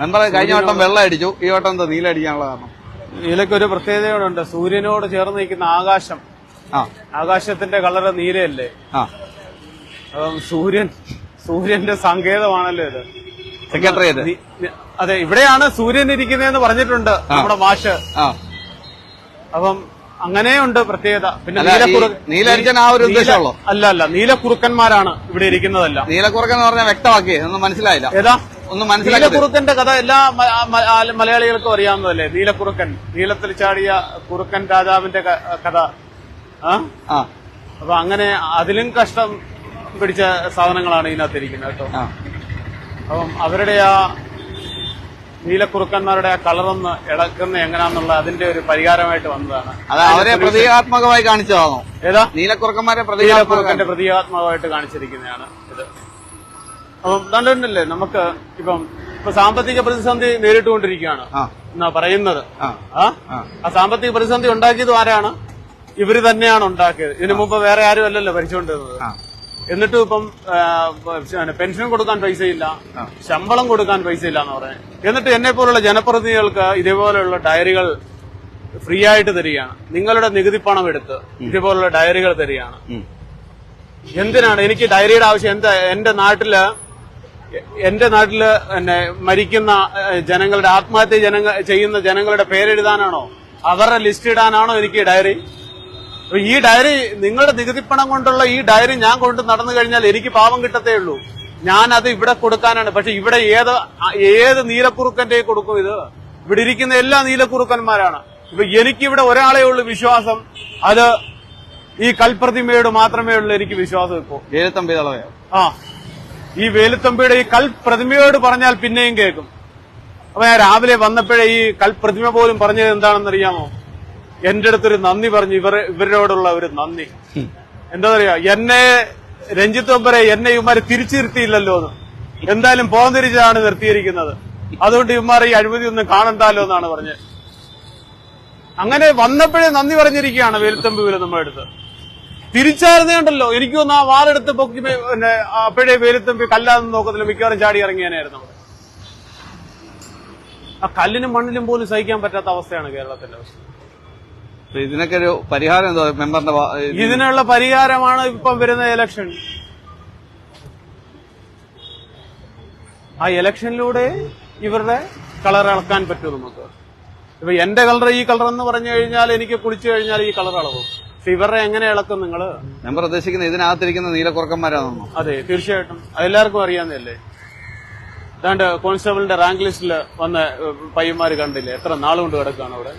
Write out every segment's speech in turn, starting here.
Member കഴിഞ്ഞ വട്ടം വെള്ളം അടിച്ചു ഈ വട്ടം എന്താ നീല അടിക്കാനുള്ള കാരണം? നീലയ്ക്ക് ഒരു പ്രത്യേകതയോടുണ്ട്. സൂര്യനോട് ചേർന്ന് നിൽക്കുന്ന ആകാശം. ആകാശത്തിന്റെ കളറ് നീലയല്ലേ? അപ്പം സൂര്യൻ സൂര്യന്റെ സങ്കേതമാണല്ലോ ഇത്. സെക്രട്ടറിയേറ്റ് അതെ ഇവിടെയാണ് സൂര്യൻ ഇരിക്കുന്നതെന്ന് പറഞ്ഞിട്ടുണ്ട് നമ്മുടെ മാഷ്. അപ്പം അങ്ങനെയുണ്ട് പ്രത്യേകത. പിന്നെ അല്ല, ഈ നീലക്കുറു- ആ ഒരു ഉദ്ദേശമുള്ളൂ. അല്ല അല്ല നീലക്കുറുക്കന്മാരാണ് ഇവിടെ ഇരിക്കുന്നതല്ല നീലക്കുറുക്കൻ പറഞ്ഞാൽ വ്യക്തമാക്കി ഒന്നും മനസ്സിലായില്ല. ഏതാ? ഒന്നും മനസ്സിലാക്കി നീലക്കുറുക്കന്റെ കഥ എല്ലാ മലയാളികൾക്കും അറിയാവുന്നതല്ലേ? നീലക്കുറുക്കൻ. നീലത്തിൽ ചാടിയ കുറുക്കൻ രാജാവിന്റെ കഥ. ആ? അപ്പൊ അങ്ങനെ അതിലും കഷ്ടം പിടിച്ച സാധനങ്ങളാണ് ഇതിനകത്ത് ഇരിക്കുന്നത് കേട്ടോ അപ്പം അവരുടെ ആ നീലക്കുറുക്കന്മാരുടെ ആ കളറൊന്ന് ഇളക്കുന്ന എങ്ങനെയാന്നുള്ള അതിന്റെ ഒരു പരിഹാരമായിട്ട് വന്നതാണ്. അത് അവരെ പ്രതീകാത്മകമായി കാണിച്ചതാണോ? ഏതാ? നീലക്കുറുക്കന്മാരെ നീലക്കുറുക്കന്റെ പ്രതീകാത്മകമായിട്ട് കാണിച്ചിരിക്കുന്നതാണ് ഇത്. അപ്പം കണ്ടിട്ടുണ്ടല്ലേ നമുക്ക് ഇപ്പം ഇപ്പൊ സാമ്പത്തിക പ്രതിസന്ധി നേരിട്ടുകൊണ്ടിരിക്കുകയാണ്. എന്നാ പറയുന്നത്. ആ. സാമ്പത്തിക പ്രതിസന്ധി ഉണ്ടാക്കിയത് ആരാണ്? ഇവർ തന്നെയാണ് ഉണ്ടാക്കിയത്. ഇതിനു മുമ്പ് വേറെ ആരും അല്ലല്ലോ ഭരിച്ചുകൊണ്ടിരുന്നത്. എന്നിട്ടും ഇപ്പം പെൻഷൻ കൊടുക്കാൻ പൈസയില്ല. ശമ്പളം കൊടുക്കാൻ പൈസയില്ല എന്ന് പറയാം. എന്നിട്ട് എന്നെ പോലുള്ള ജനപ്രതിനിധികൾക്ക് ഇതേപോലെയുള്ള ഡയറികൾ ഫ്രീ ആയിട്ട് തരികയാണ്. നിങ്ങളുടെ നികുതി പണം എടുത്ത് ഇതേപോലുള്ള ഡയറികൾ തരികയാണ്. എന്തിനാണ്? എനിക്ക് ഡയറിയുടെ ആവശ്യം എന്താ? എന്റെ നാട്ടിൽ എന്റെ നാട്ടിൽ പിന്നെ മരിക്കുന്ന ജനങ്ങളുടെ ആത്മഹത്യ ജനങ്ങൾ ചെയ്യുന്ന ജനങ്ങളുടെ പേരെഴുതാനാണോ? അവരുടെ ലിസ്റ്റ് ഇടാനാണോ എനിക്ക് ഡയറി? അപ്പൊ ഈ ഡയറി നിങ്ങളുടെ നികുതിപ്പണം കൊണ്ടുള്ള ഈ ഡയറി ഞാൻ കൊണ്ട് നടന്നു കഴിഞ്ഞാൽ എനിക്ക് പാവം കിട്ടത്തേ ഉള്ളൂ. ഞാൻ അത് ഇവിടെ കൊടുക്കാനാണ്. പക്ഷെ ഇവിടെ ഏത് ഏത് നീലക്കുറുക്കന്റെ കൊടുക്കും ഇത്. ഇവിടെ ഇരിക്കുന്ന എല്ലാ നീലക്കുറുക്കന്മാരാണ്. ഇപ്പൊ എനിക്കിവിടെ ഒരാളെ ഉള്ളൂ വിശ്വാസം. അത് ഈ കൽപ്രതിമയോട് മാത്രമേ ഉള്ളൂ എനിക്ക് വിശ്വാസം ഇപ്പോ. തളവയോ? ആ. ഈ വേലുത്തമ്പിയുടെ ഈ കൽപ്രതിമയോട് പറഞ്ഞാൽ പിന്നെയും കേൾക്കും. അപ്പൊ ഞാൻ രാവിലെ വന്നപ്പോഴേ ഈ കൽപ്രതിമ പോലും പറഞ്ഞത് എന്താണെന്നറിയാമോ? എന്റെ അടുത്തൊരു നന്ദി പറഞ്ഞു. ഇവർ ഇവരോടുള്ള ഒരു നന്ദി. എന്താ പറയാ എന്നെ രഞ്ജിത്ത് ഒമ്പരെ എന്നെ ഇവന്മാര് തിരിച്ചിരുത്തിയില്ലല്ലോ എന്ന് എന്തായാലും പോകാൻ തിരിച്ചാണ് നിർത്തിയിരിക്കുന്നത്. അതുകൊണ്ട് ഇവന്മാർ ഈ അഴിമതി ഒന്നും കാണണ്ടല്ലോ എന്നാണ് പറഞ്ഞത്. അങ്ങനെ വന്നപ്പോഴേ നന്ദി പറഞ്ഞിരിക്കുകയാണ് വേലുത്തമ്പി വില നമ്മുടെ അടുത്ത്. തിരിച്ചായിരുന്നുണ്ടല്ലോ എനിക്കൊന്ന് ആ വാളെടുത്ത് പൊക്കി അപ്പഴേ പിന്നെ അപ്പോഴേ കല്ലാന്ന് നോക്കത്തില്ല. മിക്കവാറും ചാടി ഇറങ്ങിയാനായിരുന്നു അവിടെ. ആ കല്ലിനും മണ്ണിലും പോലും സഹിക്കാൻ പറ്റാത്ത അവസ്ഥയാണ് കേരളത്തിന്റെ അവസ്ഥ. ഇതിനൊക്കെ ഒരു പരിഹാരം എന്തോ? മെമ്പറിന്റെ ഇതിനുള്ള പരിഹാരമാണ് ഇപ്പം വരുന്ന ഇലക്ഷൻ ആ ഇലക്ഷനിലൂടെ ഇവരുടെ കളർ ഇളക്കാൻ പറ്റുമോ നമുക്ക്. ഇപ്പൊ എന്റെ കളർ ഈ കളർ എന്ന് പറഞ്ഞു കഴിഞ്ഞാൽ എനിക്ക് കുളിച്ചു കഴിഞ്ഞാൽ ഈ കളർ അളവും. ഇവരുടെ എങ്ങനെ ഇളക്കും നിങ്ങൾ ഞാൻ പ്രതീക്ഷിക്കുന്നത് ഇതിനകത്തിരിക്കുന്ന നീലക്കുറക്കന്മാരാണെന്നോ അതെ തീർച്ചയായിട്ടും. എല്ലാവർക്കും അറിയാവുന്നതല്ലേ? ഏതാണ്ട് കോൺസ്റ്റബിളിന്റെ റാങ്ക് ലിസ്റ്റിൽ വന്ന പയ്യന്മാർ പയ്യന്മാര് കണ്ടില്ലേ? എത്ര നാളുകൊണ്ട് കിടക്കുകയാണ് അവിടെ?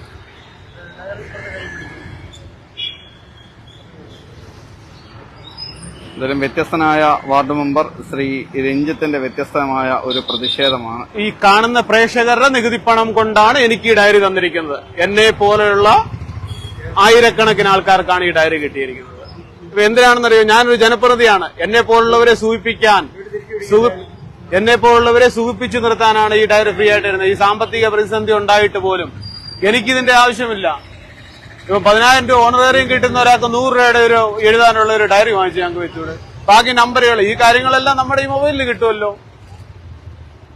ഇതൊരു വ്യത്യസ്തനായ വാർഡ് മെമ്പർ ശ്രീ രഞ്ജിത്തിന്റെ വ്യത്യസ്തമായ ഒരു പ്രതിഷേധമാണ്. ഈ കാണുന്ന പ്രേക്ഷകരുടെ നികുതി പണം കൊണ്ടാണ് എനിക്ക് ഈ ഡയറി തന്നിരിക്കുന്നത്. എന്നെ പോലെയുള്ള ആയിരക്കണക്കിന് ആൾക്കാർക്കാണ് ഈ ഡയറി കിട്ടിയിരിക്കുന്നത്. ഇപ്പൊ എന്തിനാണെന്നറിയോ? ഞാനൊരു ജനപ്രതിയാണ്. എന്നെ പോലുള്ളവരെ സൂചിപ്പിക്കാൻ എന്നെ പോലുള്ളവരെ സൂചിപ്പിച്ചു നിർത്താനാണ് ഈ ഡയറി ഫ്രീ ആയിട്ട് തരുന്നത് ഈ സാമ്പത്തിക പ്രതിസന്ധി ഉണ്ടായിട്ട് പോലും എനിക്കിതിന്റെ ആവശ്യമില്ല. ഇപ്പൊ പതിനായിരം രൂപ ഓണറേറിയം കിട്ടുന്ന ഒരാൾക്ക് നൂറ് രൂപയുടെ ഒരു എഴുതാനുള്ള ഒരു ഡയറി വാങ്ങിച്ച് ഞങ്ങൾക്ക് വെച്ചൂടെ ബാക്കി നമ്പറുകൾ. ഈ കാര്യങ്ങളെല്ലാം നമ്മുടെ ഈ മൊബൈലിൽ കിട്ടുമല്ലോ.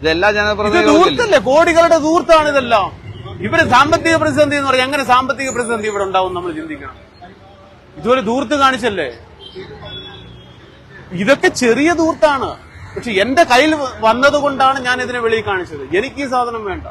ഇതെല്ലാം ഇത് ജനപ്രതിനിധികളും കോടികളുടെ ദൂർത്താണ് ഇതെല്ലാം. ഇവർ സാമ്പത്തിക പ്രതിസന്ധി എന്ന് പറയാം. എങ്ങനെ സാമ്പത്തിക പ്രതിസന്ധി ഇവിടെ ഉണ്ടാവും നമ്മൾ ചിന്തിക്കണം. ഇതുപോലെ ദൂർത്ത് കാണിച്ചല്ലേ? ഇതൊക്കെ ചെറിയ ദൂർത്താണ് പക്ഷെ എന്റെ കയ്യിൽ വന്നതുകൊണ്ടാണ് ഞാൻ ഇതിനെ വെളിയിൽ കാണിച്ചത്. എനിക്ക് ഈ സാധനം വേണ്ട.